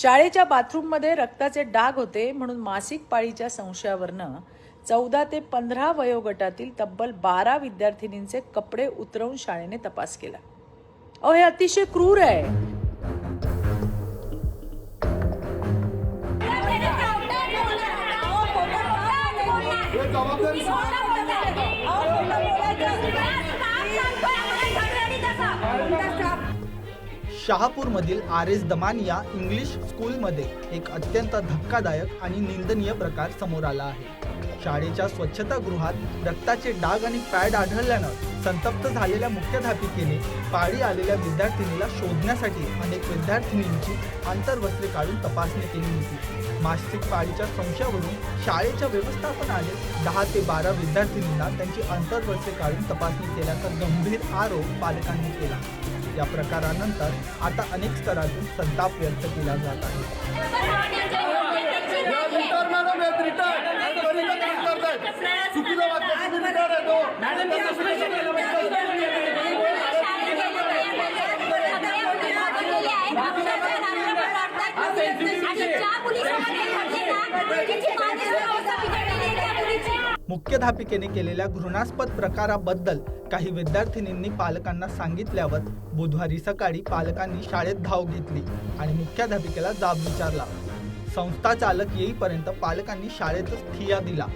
शाळेच्या बाथरूममध्ये रक्ताचे डाग होते म्हणून मासिक पाळीच्या संशयावरनं चौदा ते पंधरा वयोगटातील तब्बल बारा विद्यार्थिनींचे कपडे उतरवून शाळेने तपास केला. अहो हे अतिशय क्रूर आहे. शहापूरमधील आर एस दमानिया इंग्लिश स्कूलमध्ये एक अत्यंत धक्कादायक आणि निंदनीय प्रकार समोर आला आहे. शाळेच्या स्वच्छतागृहात रक्ताचे डाग आणि पॅड आढळल्यानं संतप्त झालेल्या मुख्याध्यापिकेने पाळी आलेल्या विद्यार्थिनीला शोधण्यासाठी अनेक विद्यार्थिनींची आंतरवस्त्रे काढून तपासणी केली होती. मासिक पाळीच्या संशयावरून शाळेच्या व्यवस्थापनाने दहा ते बारा विद्यार्थिनींना त्यांची आंतरवस्त्रे काढून तपासणी केल्याचा गंभीर आरोप पालकांनी केला. या प्रकारानंतर आता अनेक स्तरातून संताप व्यक्त केला जात आहे रिटायर मॅडम आहेत रिटायर तरी पण काम करतायत चुकीचं वाटतं तुम्ही रिटायर आहे तो मुख्याध्यापिकेने केलेल्या घृणास्पद प्रकाराबद्दल काही विद्यार्थिनींनी पालकांना सांगितल्यावर बुधवारी सकाळी पालकांनी शाळेत धाव घेतली आणि मुख्याध्यापिकेला जाब विचारला. संस्था चालक येईपर्यंत पालकांनी शाळेतच ठिया दिला.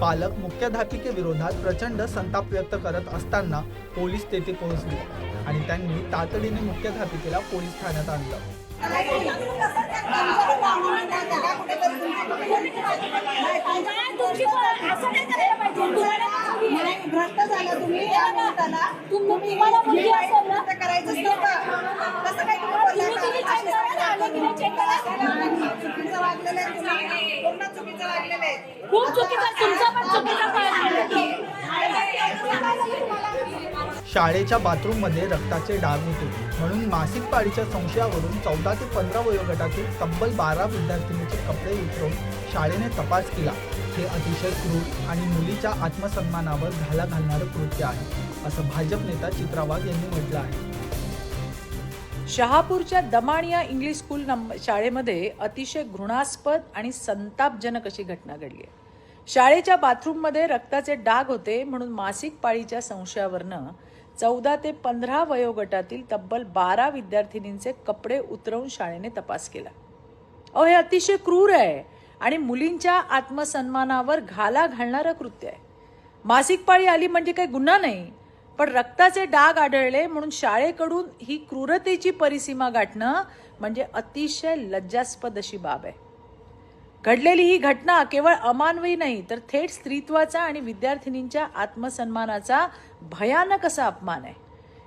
पालक मुख्याध्यापिकेविरोधात प्रचंड संताप व्यक्त करत असताना पोलीस तेथे पोहोचले आणि त्यांनी तातडीने मुख्याध्यापिकेला पोलीस ठाण्यात आणलं भ्रष्ट झाला तुम्ही या निमित्ताला. तुम्ही हे वाईट करायचंच नव्हतं. कसं काय तुम्ही बोलला का? असे सगळे दाखवून चुकीचं वागलेलं आहे तुम्ही. पूर्ण चुकीचं वागलेलं आहे. खूप चुकीचं तुमचा पण चुकीचा पाय शाळेच्या बाथरूममध्ये रक्ताचे डाग होते. म्हणून मासिक पाळीच्या संशयावरून चौदा ते पंधरा वयोगटातील तब्बल बारा विद्यार्थिनीचे कपडे उतरवून शाळेने तपास केला. हे अतिशय क्रूर आणि मुलीच्या आत्मसन्मानावर घाला घालणारं कृत्य आहे असं भाजप नेता चित्रा वाघ यांनी म्हटलं आहे. शहापूरच्या दमाणिया इंग्लिश स्कूल नंबर शाळेमध्ये अतिशय घृणास्पद आणि संतापजनक अशी घटना घडली आहे. शाळेच्या बाथरूममध्ये रक्ताचे डाग होते म्हणून मासिक पाळीच्या संशयावरनं चौदा ते पंधरा वयोगटातील तब्बल बारा विद्यार्थिनींचे कपडे उतरवून शाळेने तपास केला. अहो हे अतिशय क्रूर आहे आणि मुलींच्या आत्मसन्मानावर घाला घालणारं कृत्य आहे. मासिक पाळी आली म्हणजे काही गुन्हा नाही. पण रक्ताचे डाग आढळले म्हणून शाळेकडून ही क्रूरतेची परिसीमा गाठणं म्हणजे अतिशय लज्जास्पद अशी बाब आहे. घडलेली ही घटना केवळ अमानवी नाही तर थेट स्त्रीत्वाचा आणि विद्यार्थिनींच्या आत्मसन्मानाचा भयानक असा अपमान आहे.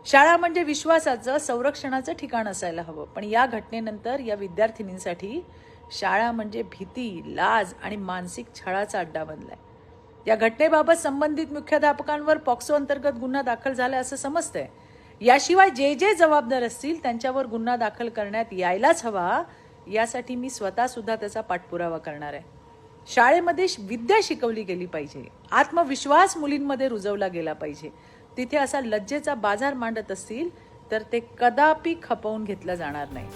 शाळा म्हणजे विश्वासाचं संरक्षणाचं ठिकाण असायला हवं. पण या घटनेनंतर या विद्यार्थिनींसाठी शाळा म्हणजे भीती लाज आणि मानसिक छळाचा अड्डा बनलाय. या घटनेबाबत संबंधित मुख्याध्यापकांवर पॉक्सो अंतर्गत गुन्हा दाखल झाला असं समजतंय. याशिवाय जे जे जबाबदार असतील त्यांच्यावर गुन्हा दाखल करण्यात यायलाच हवा यासाठी मी स्वतः सुद्धा त्याचा पाठपुरावा करणार आहे. शाळेमध्ये विद्या शिकवली गेली पाहिजे. आत्मविश्वास मुलींमध्ये रुजवला गेला पाहिजे. तिथे असा लज्जेचा बाजार मांडत असतील तर ते कदापि खपवून घेतलं जाणार नाही.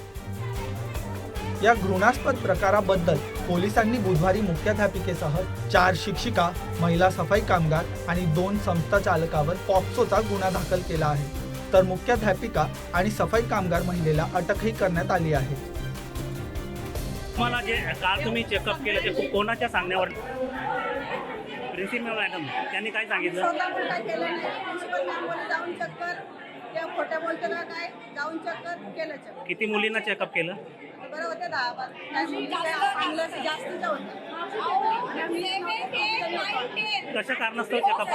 या घृणास्पद प्रकाराबद्दल पोलिसांनी बुधवारी मुख्याध्यापिकेसह चार शिक्षिका महिला सफाई कामगार आणि दोन संस्था चालकावर पॉक्सोचा गुन्हा दाखल केला आहे. तर मुख्याध्यापिका आणि सफाई कामगार महिलेला अटकही करण्यात आली आहे. तुम्हाला जे काल तुम्ही चेकअप केलं ते कोणाच्या सांगण्यावर? प्रिन्सिपल मॅडम त्यांनी काय सांगितलं. त्या खोट्या काय? जाऊन केलं किती मुलींना चेकअप केलं? बरं होते दहा बारा काय मुली काय चांगलं जास्तीचं होतं. कशा कारणास्तव चेकअप